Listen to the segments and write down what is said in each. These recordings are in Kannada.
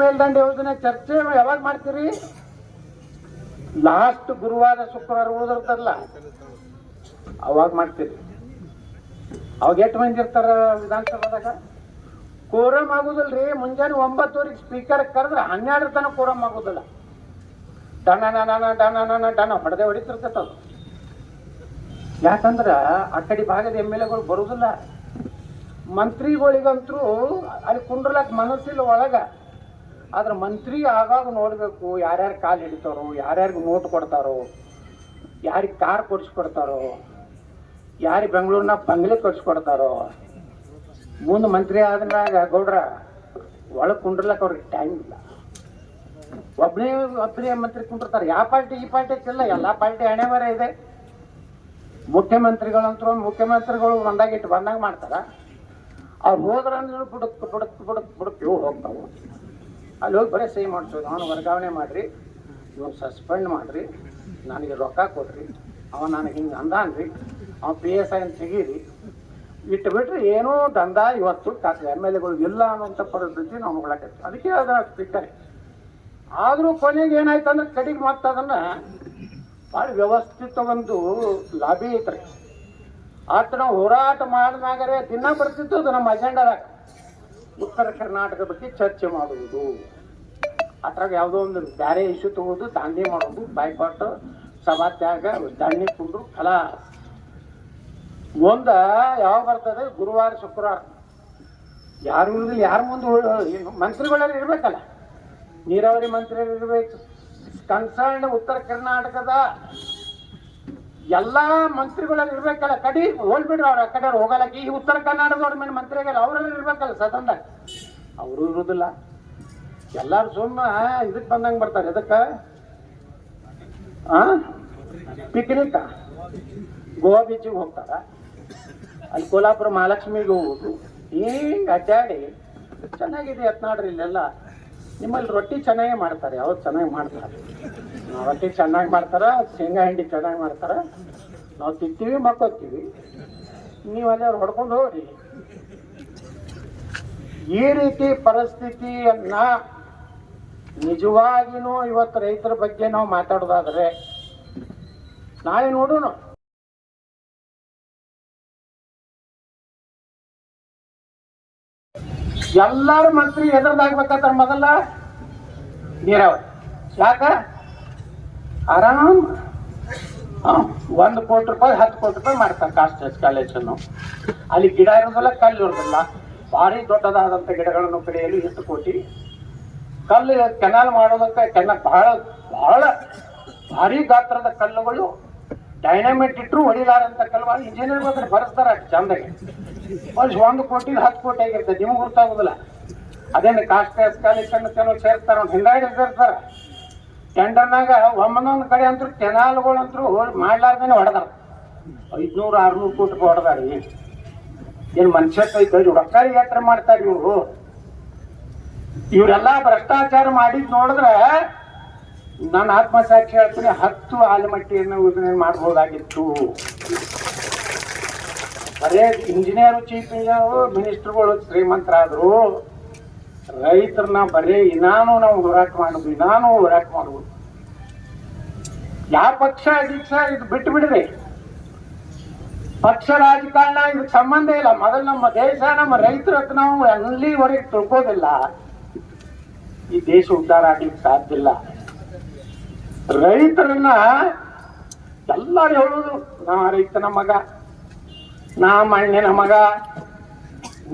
ಮೇಲ್ದಂಡೆ ಯೋಜನೆ ಚರ್ಚೆ ಯಾವಾಗ ಮಾಡ್ತೀರಿ? ಲಾಸ್ಟ್ ಗುರುವಾರ, ಶುಕ್ರವಾರ ಉಳಿದಿರ್ತಲ್ಲ ಅವಾಗ ಮಾಡ್ತೀರಿ. ಅವಾಗ ಎಷ್ಟು ಮಂದಿ ಇರ್ತಾರ ವಿಧಾನಸಭಾದಾಗ? ಕೋರಂ ಆಗುದಿಲ್ರಿ. ಮುಂಜಾನೆ ಒಂಬತ್ತುವರೆಗೆ ಸ್ಪೀಕರ್ ಕರೆದ್ರೆ ಹನ್ನೆರಡರ ತನಕ ಕೋರಮ್ ಆಗುದಿಲ್ಲ. ಡಣ ಡಣ ಡನ ಹೊಡೆದೇ ಹೊಡಿತಿರ್ತೈತೆ ಅದು. ಯಾಕಂದ್ರ ಆ ಕಡೆ ಭಾಗದ ಎಂ ಎಲ್ ಎಗಳು ಬರುದಿಲ್ಲ. ಮಂತ್ರಿಗಳಿಗಂತರೂ ಅಲ್ಲಿ ಕುಂಡ್ರಲಕ್ ಮನಸ್ಸಿಲ್ಲ ಒಳಗ. ಆದ್ರೆ ಮಂತ್ರಿ ಆಗಾಗ ನೋಡ್ಬೇಕು ಯಾರ್ಯಾರು ಕಾಲು ಹಿಡಿತಾರೋ, ಯಾರ್ಯಾರಿಗೆ ನೋಟ್ ಕೊಡ್ತಾರೋ, ಯಾರಿಗೆ ಕಾರ್ ಕೊಡ್ಸ್ಕೊಡ್ತಾರೋ, ಯಾರಿಗೆ ಬೆಂಗಳೂರಿನಾಗ ಬಂಗ್ಲೆ ಕೊಡ್ಸ್ಕೊಡ್ತಾರೋ ಮುಂದೆ ಮಂತ್ರಿ ಆದ್ರಾಗ ಗೌಡ್ರ, ಒಳಗೆ ಕುಂಡ್ರಲಕ್ ಅವ್ರಿಗೆ ಟೈಮ್ ಇಲ್ಲ. ಒಬ್ಬನೇ ಒಬ್ಬನೇ ಮಂತ್ರಿ ಕುಂಡಿರ್ತಾರೆ. ಯಾವ ಪಾರ್ಟಿ, ಈ ಪಾರ್ಟಿ ಇಲ್ಲ ಎಲ್ಲ ಪಾರ್ಟಿ ಹಣೆ ಬರ ಇದೆ. ಮುಖ್ಯಮಂತ್ರಿಗಳಂತೂ ಮುಖ್ಯಮಂತ್ರಿಗಳು ಒಂದಾಗಿಟ್ಟು ಬಂದಾಗ ಮಾಡ್ತಾರ. ಅವ್ರು ಹೋದ್ರ ಅಂದ್ರೆ ಬುಡಕ್ ಬುಡಕ್ ಬುಡಕ್ ಬುಡಕ್ ಇವು ಹೋಗ್ತಾವು. ಅಲ್ಲಿ ಹೋಗಿ ಬರೀ ಸಹಿ ಮಾಡಿಸೋದು. ಅವನು ವರ್ಗಾವಣೆ ಮಾಡಿರಿ. ಇವನು ಸಸ್ಪೆಂಡ್ ಮಾಡಿರಿ. ನನಗೆ ರೊಕ್ಕ ಕೊಡ್ರಿ. ಅವ ನನಗೆ ಹಿಂಗೆ ಅಂದಾನ್ರಿ. ಅವ ಪಿ ಎಸ್ ಐ ತೆಗೀರಿ. ಇಟ್ಟು ಬಿಟ್ರೆ ಏನೋ ದಂಧ ಇವತ್ತು ಕಾಕ ಎಂ ಎಲ್ ಎಗಳು ಇಲ್ಲ ಅನ್ನೋಂಥ ಪರಿಸ್ಥಿತಿ ನಾವು ಮಾಡಕ್ಕೆ ಅದಕ್ಕೆ ಅದ ಸ್ಪೀಕರ್ ಆದರೂ ಕೊನೆಗೆ ಏನಾಯ್ತು ಅಂದ್ರೆ ಕಡೆಗೆ ಮತ್ತೆ ಅದನ್ನ ಭಾಳ ವ್ಯವಸ್ಥಿತ ಒಂದು ಲಾಬಿ ಐತ್ರಿ. ಆತ ನಾವು ಹೋರಾಟ ಮಾಡಿದಾಗರೆ ದಿನ ಬರ್ತಿತ್ತು ಅದು ನಮ್ಮ ಅಜೆಂಡಾದಾಗ ಉತ್ತರ ಕರ್ನಾಟಕ ಬಗ್ಗೆ ಚರ್ಚೆ ಮಾಡುವುದು. ಅದ್ರಾಗ ಯಾವುದೋ ಒಂದು ಬೇರೆ ಇಶ್ಯೂ ತಗೋದು ದಾಂಧಿ ಮಾಡೋದು ಬಾಯ್ಪಾಟ್ ಸಭಾತ್ಯಾಗ ದಂಡಿ ಕುಂಡ್ರು ಫಲ ಮುಂದ ಯಾವ ಬರ್ತದೆ? ಗುರುವಾರ, ಶುಕ್ರವಾರ. ಯಾರು ಉಳಿದಿಲ್ಲ ಯಾರ ಮುಂದೆ ಮಂತ್ರಿಗಳೆಲ್ಲ ಇರ್ಬೇಕಲ್ಲ. ನೀರಾವರಿ ಮಂತ್ರಿ ಇರ್ಬೇಕು. ಕನ್ಸರ್ನ್ ಉತ್ತರ ಕರ್ನಾಟಕದ ಎಲ್ಲಾ ಮಂತ್ರಿಗಳಲ್ಲಿ ಇರ್ಬೇಕಲ್ಲ. ಕಡಿ ಹೋಲ್ಬಿಡ್ರಿ ಅವ್ರ ಕಡೆ ಹೋಗಲ್ಲ. ಈ ಉತ್ತರ ಕರ್ನಾಟಕದವ್ರ ಮೇಲೆ ಮಂತ್ರಿ ಆಗಲ್ಲ ಅವರೆಲ್ಲ ಇರ್ಬೇಕಲ್ಲ ಸದನದಾಗ. ಅವರು ಇರುವುದಿಲ್ಲ ಎಲ್ಲಾರು ಸುಮ್ಮ ಇದಕ್ ಬಂದಂಗೆ ಬರ್ತಾರೆ. ಎದಕ್ಕ? ಪಿಕ್ನಿಕ್ ಗೋವಾ ಬೀಚಿಗೆ ಹೋಗ್ತಾರ. ಅಲ್ಲಿ ಕೋಲಾಪುರ ಮಹಾಲಕ್ಷ್ಮಿಗೆ ಹೋಗುದು. ಹಿಂಗೆ ಅಡ್ಡಾಡಿ ಚೆನ್ನಾಗಿದೆ ಎತ್ನಾಡ್ರಿ ಇಲ್ಲೆಲ್ಲ. ನಿಮ್ಮಲ್ಲಿ ರೊಟ್ಟಿ ಚೆನ್ನಾಗಿ ಮಾಡ್ತಾರೆ. ಅವ್ರು ಚೆನ್ನಾಗಿ ಮಾಡ್ತಾರೆ? ರೊಟ್ಟಿ ಚೆನ್ನಾಗಿ ಮಾಡ್ತಾರ, ಶೇಂಗಾ ಹಿಂಡಿ ಚೆನ್ನಾಗಿ ಮಾಡ್ತಾರ. ನಾವು ತಿಂತೀವಿ ಮಕ್ಕೋತೀವಿ ನೀವು ಅಲ್ಲಿ ಅವ್ರು ಹೊಡ್ಕೊಂಡು ಹೋಗ್ರಿ. ಈ ರೀತಿ ಪರಿಸ್ಥಿತಿಯನ್ನ ನಿಜವಾಗಿನೂ ಇವತ್ತು ರೈತರ ಬಗ್ಗೆ ನಾವು ಮಾತಾಡೋದಾದ್ರೆ ನಾಳೆ ನೋಡೋಣ. ಎಲ್ಲಾರು ಮಂತ್ರಿ ಎದುರ್ದಾಗ್ಬೇಕಂತಾರ ಮೊದಲ ನೀರಾವರಿ. ಯಾಕ? ಆರಾಮ್? ಒಂದು ಕೋಟಿ ರೂಪಾಯಿ, ಹತ್ತು ಕೋಟಿ ರೂಪಾಯಿ ಮಾಡ್ತಾರೆ ಕಾಸ್ಟ್ ಕಾಲೇಜನ್ನು ಅಲ್ಲಿ ಗಿಡ ಇರೋದಿಲ್ಲ ಕಲ್ಲು ಇರೋದಿಲ್ಲ. ಭಾರಿ ದೊಡ್ಡದಾದಂತ ಗಿಡಗಳನ್ನು ಪಡೆಯಲು ಎಷ್ಟು ಕೋಟಿ. ಕಲ್ಲು ಕೆನಾಲ್ ಮಾಡೋದಕ್ಕೆ ಕೆನ ಬಹಳ ಬಹಳ ಭಾರಿ ಗಾತ್ರದ ಕಲ್ಲುಗಳು ಡೈನಮಿಟ್ ಇಟ್ಟರು ಹೊಡಿಲಾರಂತ ಕಲ್ಲು ಇಂಜಿನಿಯರ್ ಬಂದ್ರೆ ಬರೆಸ್ತಾರ ಚಂದಾಗಿ. ವರ್ಷ ಒಂದು ಕೋಟಿ ಹತ್ತು ಕೋಟಿ ಆಗಿರ್ತದೆ ನಿಮ್ಗೆ ಗೊತ್ತಾಗೋದಿಲ್ಲ. ಅದೇನು ಕಾಸ್ಟ್ ಎಸ್ಕಾಲೇಷನ್ ಕೆಲವು ಸೇರ್ತಾರ ಹಿಂಗಾಗಿ ಸೇರ್ತಾರ. ಟೆಂಡರ್ನಾಗ ಒಮ್ಮನೊಂದು ಕಡೆ ಅಂತೂ ಅಂತರೂ ಮಾಡ್ಲಾರ್ದೇನೆ ಹೊಡೆದಾರ. ಐದ್ನೂರು, ಆರ್ನೂರು ಕೋಟಿ ಹೊಡೆದಾರ. ಏನು ಮನುಷ್ಯ ಕೈ ರೊಕ್ಕ ಯಾತ್ರೆ ಮಾಡ್ತಾರೆ ಇವರು? ಇವರೆಲ್ಲ ಭ್ರಷ್ಟಾಚಾರ ಮಾಡಿದ್ ನೋಡಿದ್ರೆ ನನ್ನ ಆತ್ಮಸಾಕ್ಷಿ ಹೇಳ್ತೀನಿ, ಹತ್ತು ಆಲಮಟ್ಟಿಯನ್ನು ಯೋಜನೆ ಮಾಡ್ಬೋದಾಗಿತ್ತು. ಬರೇ ಇಂಜಿನಿಯರ್ ಚೀಫ್ ಇಂಜಿನಿಯರ್ ಮಿನಿಸ್ಟರ್ಗಳು ಶ್ರೀಮಂತರಾದ್ರು, ರೈತರನ್ನ ಬರೇ ಇನ್ನಾನು ನಾವು ಹೋರಾಟ ಮಾಡುದು ಇನ್ನಾನು ಹೋರಾಟ ಮಾಡುದು. ಯಾವ ಪಕ್ಷ ಅಧ್ಯಕ್ಷ, ಇದು ಬಿಟ್ಟು ಬಿಡ್ರಿ. ಪಕ್ಷ ರಾಜಕಾರಣ, ಇದಕ್ಕೆ ಸಂಬಂಧ ಇಲ್ಲ. ಮೊದಲು ನಮ್ಮ ದೇಶ, ನಮ್ಮ ರೈತರ ನಾವು ಅಲ್ಲಿವರೆಗೆ ತಿಳ್ಕೋದಿಲ್ಲ. ಈ ದೇಶ ಉದ್ಧಾರ ಆಗ್ಲಿಕ್ಕೆ ಸಾಧ್ಯ ಇಲ್ಲ. ರೈತರನ್ನ ಎಲ್ಲರೂ ಹೇಳೋದು ನಾ ರೈತನ ಮಗ, ನಾ ಮಣ್ಣಿನ ಮಗ,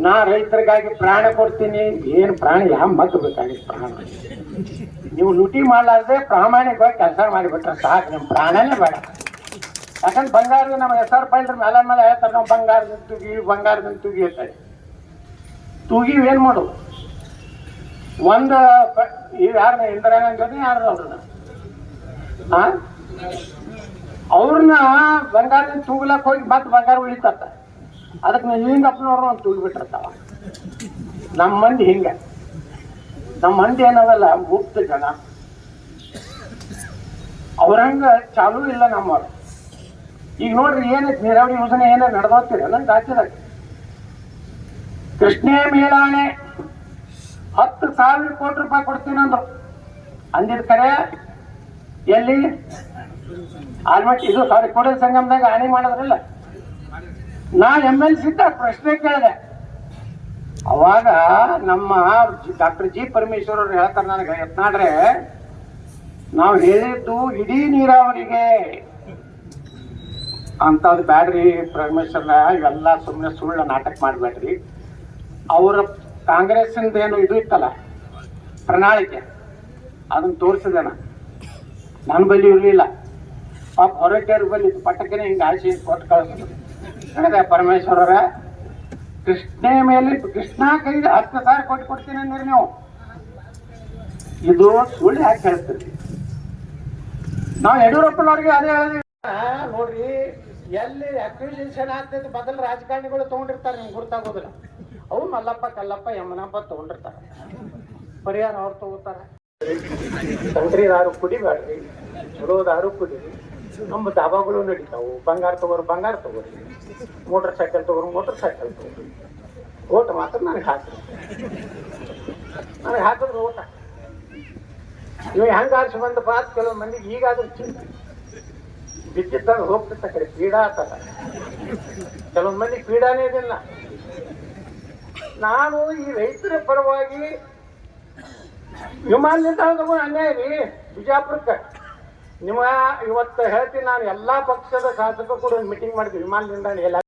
ನಾ ರೈತರಿಗಾಗಿ ಪ್ರಾಣ ಕೊಡ್ತೀನಿ. ಏನು ಪ್ರಾಣ, ಯಾವ ಮಗ್ ಬೇಕಾಗಿತ್ತು ಪ್ರಾಣ? ನೀವು ಲೂಟಿ ಮಾಡಲಾರ್ದೆ ಪ್ರಾಮಾಣಿಕವಾಗಿ ಕೆಲಸ ಮಾಡಿಬಿಟ್ರೆ ಸಾಕು ನಿಮ್ಮ ಪ್ರಾಣನೇ ಬೇಡ. ಯಾಕಂದ್ರೆ ಬಂಗಾರ ನಮ್ಮ ಹೆಸರು ಪೈಲ್ರ ಮೇಲೆ ಮೇಲೆ ಹೇಳ್ತಾರೆ, ನಾವು ಬಂಗಾರದ ತೂಗಿ, ಬಂಗಾರದಿಂದ ತೂಗಿ ಹೇಳ್ತಾರೆ ತೂಗಿ ಏನು ಮಾಡೋದು? ಒಂದು ಯಾರ ಇಂದಿರಾ ಗಾಂಧಿ ಯಾರು ಅವ್ರನ್ನ ಅವ್ರನ್ನ ಬಂಗಾರದಿಂದ ತೂಗ್ಲಕ್ ಹೋಗಿ ಮತ್ತೆ ಬಂಗಾರ ಉಳಿತತ್ತ ಅದಕ್ಕೆ ನೀವು ಹಿಂಗಪ್ಪನವ್ರು ಒಂದು ತೂಗಿಬಿಟ್ಟಿರ್ತಾವ. ನಮ್ಮ ಮಂದಿ ಹಿಂಗ. ನಮ್ಮ ಮಂದಿ ಏನದಲ್ಲ ಮುಕ್ತ ಜನ. ಅವ್ರಂಗ ಚಾಲೂ ಇಲ್ಲ ನಮ್ಮವ್ರು. ಈಗ ನೋಡ್ರಿ, ಏನೈತಿ ನೀರಾವರಿ ಯೋಜನೆ ಏನೇ ನಡೆದೋಗ್ತೀರಿ ನಂಗೆ ರಾಜ್ಯದಾಗ ಕೃಷ್ಣೇ ಮೇಲಾಣೆ ಹತ್ತು ಸಾವಿರ ಕೋಟಿ ರೂಪಾಯಿ ಕೊಡ್ತೀನಿ ಅಂದ್ರು. ಅಂದಿದ್ ಕರೆ ಎಲ್ಲಿ? ಆಲ್ಮೋಸ್ಟ್ ಇದು ಸಾರಿ ಕೋಡಲ್ ಸಂಗಮದಾಗ ಹಾನಿ ಮಾಡೋದ್ರಲ್ಲ. ನಾ ಎಂ ಎಲ್ ಸಿದ್ದ ಪ್ರಶ್ನೆ ಕೇಳಿದೆ. ಅವಾಗ ನಮ್ಮ ಡಾಕ್ಟರ್ ಜಿ ಪರಮೇಶ್ವರ್ ಅವ್ರು ಹೇಳ್ತಾರೆ ನನಗೆ ಯತ್ನಾಡ್ರೆ ನಾವು ಹೇಳಿದ್ದು ಇಡೀ ನೀರಾವರಿಗೆ. ಅಂಥದ್ದು ಬ್ಯಾಡ್ರಿ ಪರಮೇಶ್ವರ್ನ, ಇವೆಲ್ಲ ಸುಮ್ಮನೆ ಸುಳ್ಳು ನಾಟಕ ಮಾಡಬೇಡ್ರಿ. ಅವ್ರ ಕಾಂಗ್ರೆಸ್ಸಿಂದ ಏನು ಇದು ಇತ್ತಲ್ಲ, ಪ್ರಣಾಳಿಕೆ. ಅದನ್ನ ತೋರಿಸಿದೆ ನಾನು ನನ್ನ ಬಳಿ ಇರಲಿಲ್ಲ. ಪಾಪ ಹೊರಟೇರ್ ಬಳಿ ಪಟ್ಟಕ್ಕೆ ಹಿಂಗೆ ಆಸೆ ಕೊಟ್ಟು ಕಳಿಸಿದ್ರು. ಹೇಳಿದೆ ಪರಮೇಶ್ವರರ? ಕೃಷ್ಣ ಮೇಲೆ ಕೃಷ್ಣ ಕೈಗೆ ಹತ್ತು ಸಾವಿರ ಕೊಟ್ಟು ಕೊಡ್ತೀನಿ ಅಂದ್ರೆ ನೀವು. ಇದು ಸುಳ್ಳು ಯಾಕೆ ಹೇಳ್ತೀರಿ? ನಾವು ಯಡಿಯೂರಪ್ಪನವ್ರಿಗೆ ಅದೇ ಹೇಳಿದ್ವಿ. ನೋಡ್ರಿ, ಎಲ್ಲಿ ಅಕ್ವಿಸಿಷನ್ ಆಗ್ತೈತೆ ಬದಲು ರಾಜಕಾರಣಿಗಳು ತಗೊಂಡಿರ್ತಾರೆ, ನಿಮ್ಗೆ ಗುರ್ತಾಗೋದಿಲ್ಲ ಅವು ಮಲ್ಲಪ್ಪ, ಕಲ್ಲಪ್ಪ ಯಮನಪ್ಪ ತಗೊಂಡಿರ್ತಾರೆ. ಪರಿಹಾರ ಅವ್ರು ತಗೋತಾರೆ. ಸಂಕ್ರಿ ದಾರು ಕುಡಿಬೇಡ್ರಿ. ಚಲೋ ದಾರು ಕುಡೀರಿ. ನಮ್ಮ ದಾಬಾಗಳು ನಡೀತಾವು. ಬಂಗಾರ ತಗೋರು ಬಂಗಾರ ತಗೋರಿ. ಮೋಟರ್ ಸೈಕಲ್ ತಗೋರು ಮೋಟರ್ ಸೈಕಲ್ ತಗೋರಿ. ಓಟ್ ಮಾತ್ರ ನನಗೆ ಹಾಕ್ರಿ. ನನಗೆ ಹಾಕಿದ್ರೆ ಓಟ ಇವ ಹೆಂಗ ಆರಿಸಿ ಬಂದಪ್ಪ ಅಂತ ಕೆಲವು ಮಂದಿಗೆ ಈಗಾದ್ರೂ ಚಿಂತೆ. ಬಿದ್ದಿದ್ದಾಗ ಹೋಗ್ತಿರ್ತ ಕಡೆ, ಪೀಡಾ ಆತದ ಕೆಲವೊಂದು ಮಂದಿ ಪೀಡಾನೇ ಇದಿಲ್ಲ. ನಾನು ಈ ರೈತರ ಪರವಾಗಿ ವಿಮಾನ ನಿಲ್ದಾಣ ತಗೊಂಡು ಅನ್ಯಾಯ ರೀ ಬಿಜಾಪುರಕ್ಕೆ. ನಿಮ್ಮ ಇವತ್ತು ಹೇಳ್ತೀನಿ ನಾನು ಎಲ್ಲಾ ಪಕ್ಷದ ಶಾಸಕರು ಕೂಡ ಒಂದು ಮೀಟಿಂಗ್ ಮಾಡ್ತೀವಿ. ವಿಮಾನ ನಿಲ್ದಾಣ ಎಲ್ಲ